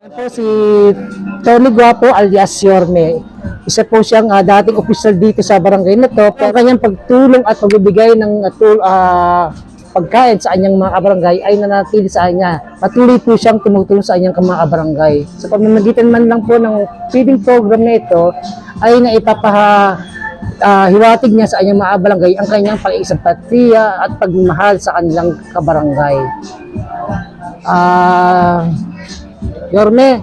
Yan po si Tony Guapo alias Yorme. Isa po siyang ah, dating opisyal dito sa barangay na to. Ang kanyang pagtulong at pagbibigay ng ah, tul- ah, pagkain sa anyang mga kabarangay ay nanatili sa kanya. Patuloy po siyang tumutulong sa anyang mga kabarangay. Sa pamamagitan man lang po ng feeding program na ito ay naipapaha ah, hiwatig niya sa anyang mga kabarangay ang kanyang pag-iisang patriya at pagmamahal sa kanilang kabarangay. Ah, Yorme,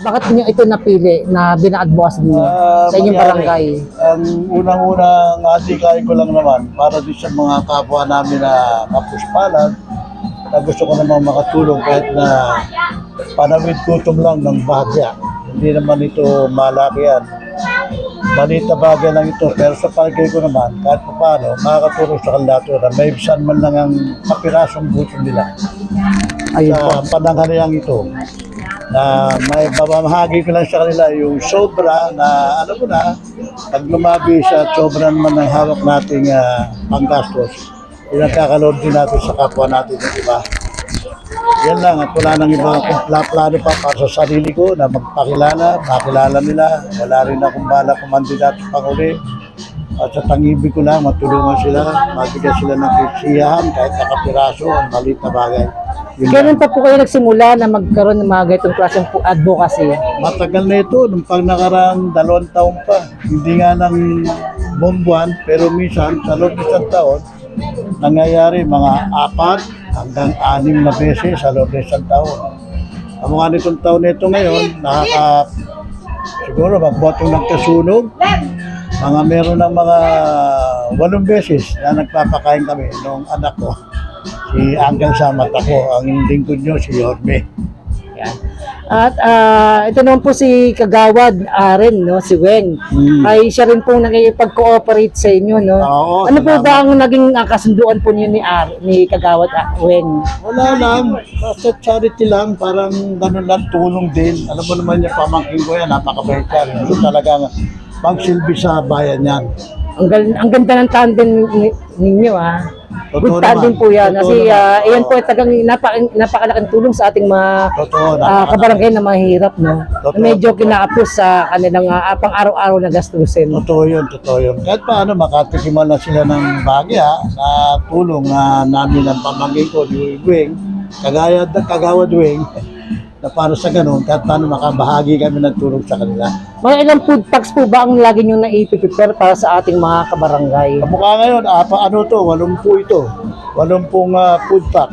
bakit niyo ito napili na binaadbukas niyo Ah, sa inyong mangyari. barangay? Ang unang-unang adikain ko lang naman para din sa mga kapwa namin na kapuspalan na gusto ko namang makatulong kahit na panawid gutom lang ng bahagya. Hindi naman ito malaki yan. Maliit na bagay lang ito pero sa palagay ko naman kahit pa paano makakatulong sa na may ibsan man lang ang kapirasong gutom nila Ayun sa pananghaliang ito na may babamahagi ko lang sa kanila yung sobra na alam mo na pag lumabi sa sobra naman ng hawak nating uh, panggastos. Pinagkakalod din natin sa kapwa natin ng iba yan lang at wala nang iba akong pla- plano pa para sa sarili ko na magpakilala, makilala nila. Wala rin akong bala kumandidato pang uli at sa tangibig ko lang, matulungan sila, mabigyan sila ng kisiyahan kahit nakapiraso, ang maliit na bagay. Kailan pa po kayo nagsimula na magkaroon ng mga ganitong klaseng advocacy? Matagal na ito, nung pag nakarang dalawang taon pa. Hindi nga ng buong buwan, pero minsan, sa isang taon, nangyayari mga apat hanggang anim na beses sa loob ng isang taon. Ang mga nitong taon na ito ngayon, nakaka, siguro magbotong ng kasunog, mga meron ng mga walong beses na nagpapakain kami nung anak ko. Si Angel Samat ako, ang lingkod nyo, si Yorme. Yan. At ah, ito naman po si Kagawad Aren, no, si Weng. Hmm. Ay siya rin po nakikipag-cooperate sa inyo, no? Oo, ano po ba ang naging ah, kasunduan po niyo ni Ar, ni Kagawad ah, Weng? Wala lang, basta charity lang, parang ganun lang, tulong din. Alam mo naman yung pamangkin ko yan, napakabait yan. So talagang magsilbi sa bayan yan. Ang, ang ganda ng tandem ni- ninyo, ah. Totoo Good tandem po yan. Totoo Kasi naman. ah, iyan po ay tagang napaka, napakalaking tulong sa ating mga Totoo, napaka- kabarangay na mahirap, no? Totoo. Medyo kinaapos sa kanilang ah, pang-araw-araw na gastusin. Totoo yun, totoo yun. Kahit paano, makatikiman na sila ng bagya na tulong na namin ang pamangkin ko, ni Wing, kagaya kagawad Wing, na para sa ganun, kahit paano makabahagi kami ng tulong sa kanila. Mga ilang food packs po ba ang lagi nyo naipiprepare para sa ating mga kabarangay? Kamukha ngayon, apa, ano to, walumpu ito. Walumpung uh, food pack.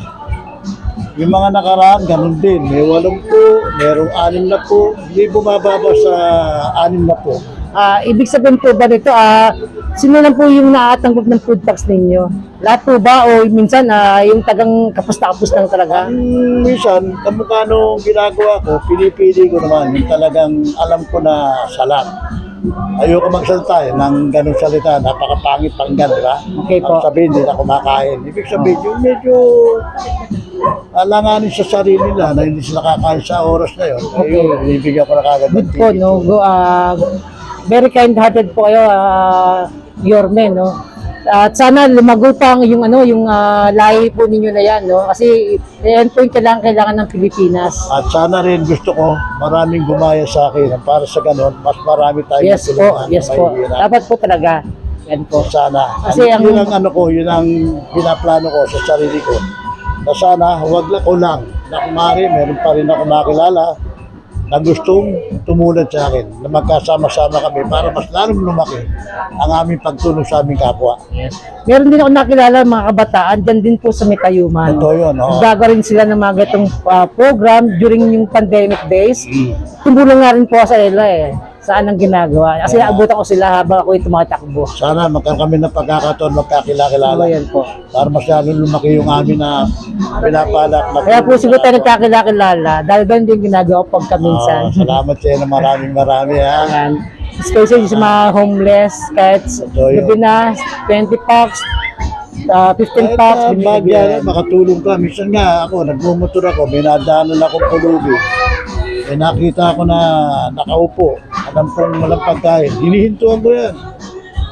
Yung mga nakaraan, ganun din. May walumpu, merong anim na po. Hindi bumababa sa anim na po. Ah, ibig sabihin po ba nito, ah, sino lang po yung naatanggap ng food packs ninyo? Lahat po ba o minsan ah, yung tagang kapos na kapos lang talaga? Ang minsan, kamukha nung ginagawa ko, pinipili ko naman yung talagang alam ko na salat. Ayoko magsalita eh, ng ganung salita, napakapangit pakinggan, di ba? Okay po. Ang sabihin, hindi na kumakain. Ibig sabihin, yung medyo alanganin sa sarili nila na hindi sila kakain sa oras na yun. Okay. Ayun, bibigyan ko na kagad ng Good po, ticket. no? Go, ah, very kind-hearted po kayo, ah, Yorme, no? At sana lumago pa yung ano, yung ah, lahi po ninyo na yan, no? Kasi yan po yung kailangan, kailangan ng Pilipinas. At sana rin gusto ko maraming gumaya sa akin para sa ganon, mas marami tayong Yes po, yes po. Dapat po talaga. Yan po. sana. Kasi Kasi ang- yun ang ano ko, yun ang pinaplano ko sa sarili ko. Na sana, huwag lang ko lang, na kumari, meron pa rin ako makilala na gustong tumulad sa akin, na magkasama-sama kami para mas lalong lumaki ang aming pagtulong sa aming kapwa. Yes. Meron din ako nakilala mga kabataan dyan din po sa Metayuman. Totoo yun, oo. Gagawa rin sila ng mga gatong ah, program during yung pandemic days. Mm. Tumulong nga rin po sa nila eh. Saan ang ginagawa. Kasi abutan ko sila habang ako yung tumatakbo. Sana magkaroon kami ng pagkakataon Ano magkakilala yan po. para mas lalong lumaki yung amin na pinapalak na Kaya po siguro tayo nagkakilala dahil ganun din ginagawa ko pagka minsan. Oo, salamat sa inyo, maraming marami ha. Ayan. Especially sa mga homeless, kahit gabi na, 20 packs, ah, 15 Kahit packs, uh, bagya, binibigyan. makatulong ka. Minsan nga ako, nagmumotor ako, may nadaanan akong pulubi. Eh nakita ko na nakaupo, alam kong walang pagkain. Hinihintuan ko yan.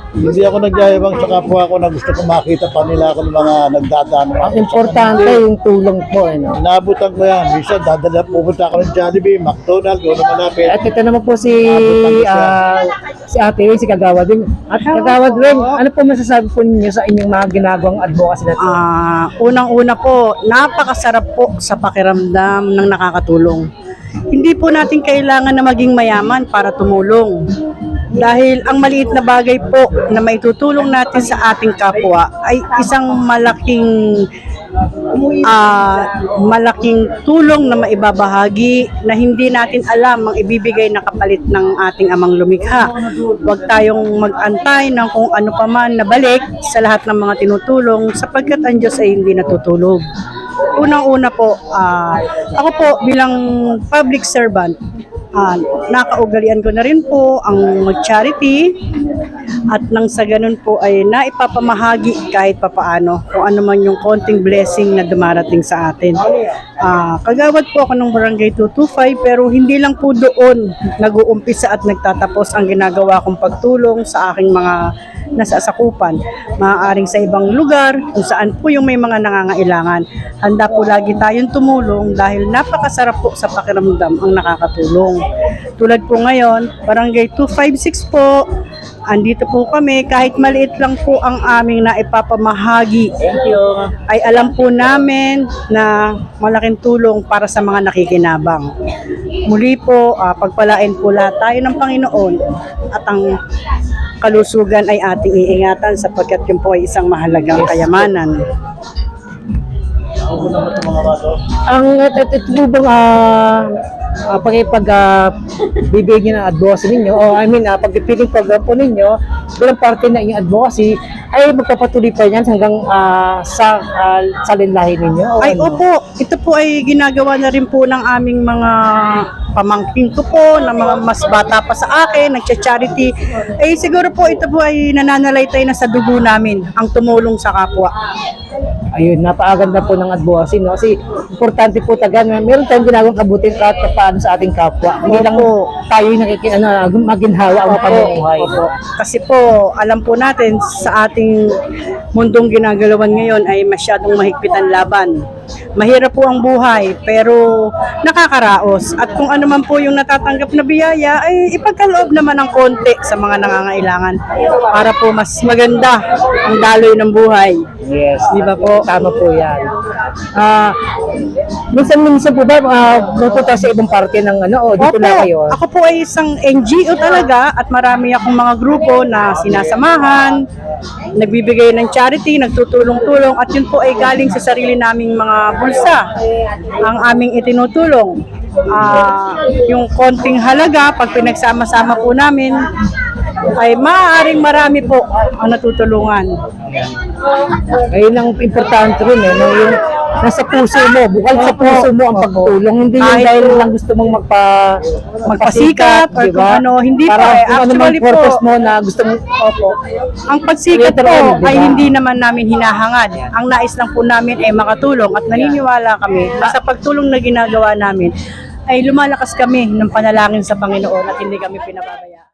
Hindi ako nagyayabang sa kapwa ko na gusto ko makita pa nila ako ng mga nagdadaan. Ang importante yung tulong po. Ano. Inaabutan ko yan. Minsan, dadala, pupunta ako ng Jollibee, McDonald's, doon malapit. At ito naman po si ah, si Ate Wing, si Kagawad Wing. At Kagawad Wing, ano po masasabi po ninyo sa inyong mga ginagawang advocacy na ito? Ah, unang-una po, napakasarap po sa pakiramdam ng nakakatulong. Hindi po natin kailangan na maging mayaman para tumulong. Dahil ang maliit na bagay po na maitutulong natin sa ating kapwa ay isang malaking ah, malaking tulong na maibabahagi na hindi natin alam ang ibibigay na kapalit ng ating amang lumikha. Huwag tayong mag-antay ng kung ano pa man na balik sa lahat ng mga tinutulong sapagkat ang Diyos ay hindi natutulog. Unang-una po, ah, ako po bilang public servant, ah, nakaugalian ko na rin po ang mag-charity at nang sa ganun po ay naipapamahagi kahit papaano kung ano man yung konting blessing na dumarating sa atin. Ah, kagawad po ako ng Barangay 225 pero hindi lang po doon nag-uumpisa at nagtatapos ang ginagawa kong pagtulong sa aking mga nasasakupan. Maaaring sa ibang lugar kung saan po yung may mga nangangailangan. Handa po lagi tayong tumulong dahil napakasarap po sa pakiramdam ang nakakatulong. Tulad po ngayon, Barangay 256 po, andito po kami, kahit maliit lang po ang aming naipapamahagi. Ay alam po namin na malaking tulong para sa mga nakikinabang. Muli po, ah, pagpalain po lahat tayo ng Panginoon at ang kalusugan ay ating iingatan sapagkat yun po ay isang mahalagang kayamanan. Ang ito, ito, uh, uh, pag uh, bibigyan ng advocacy ninyo, o I mean, uh, pagpipiling program po ninyo, bilang parte na inyong advocacy, ay magpapatuloy pa yan hanggang ah, sa uh, salinlahin ninyo? O Ay ano? opo, ito po ay ginagawa na rin po ng aming mga pamangkin ko po, na mga mas bata pa sa akin, nagcha-charity. Eh siguro po ito po ay nananalaytay na sa dugo namin, ang tumulong sa kapwa. Ayun, napakaganda po ng advocacy, no? Kasi importante po taga, na meron tayong ginagawang kabutin kahit paano sa ating kapwa. Hindi lang tayo yung nakikin, ano, maginhawa ang pamumuhay. Opo. Kasi po, alam po natin sa ating mundong ginagalawan ngayon ay masyadong mahigpit ang laban. Mahirap po ang buhay, pero nakakaraos. At kung ano man po yung natatanggap na biyaya, ay ipagkaloob naman ng konti sa mga nangangailangan para po mas maganda ang daloy ng buhay. Yes. Di ba po? Tama po yan. Ah, minsan minsan po ba uh, pupunta sa ibang parte ng ano o dito Opo, na kayo? ako po ay isang NGO talaga at marami akong mga grupo na sinasamahan, nagbibigay ng charity, nagtutulong-tulong at yun po ay galing sa sarili naming mga bulsa. Ang aming itinutulong. Ah, yung konting halaga, pag pinagsama-sama po namin, ay maaaring marami po ang natutulungan. Ayun ang importante rin eh, no? yung nasa puso mo, bukal sa puso mo ang pagtulong, hindi yung Kahit dahil po lang gusto mong magpa, magpasikat or di ba? kung ano, hindi po Para eh. kung ano mang Actually po, purpose mo na gusto mong, Opo. Ang pagsikat Later po on, di ay ba? hindi naman namin hinahangad. Ang nais lang po namin ay makatulong at naniniwala kami na sa pagtulong na ginagawa namin ay lumalakas kami ng panalangin sa Panginoon at hindi kami pinababaya.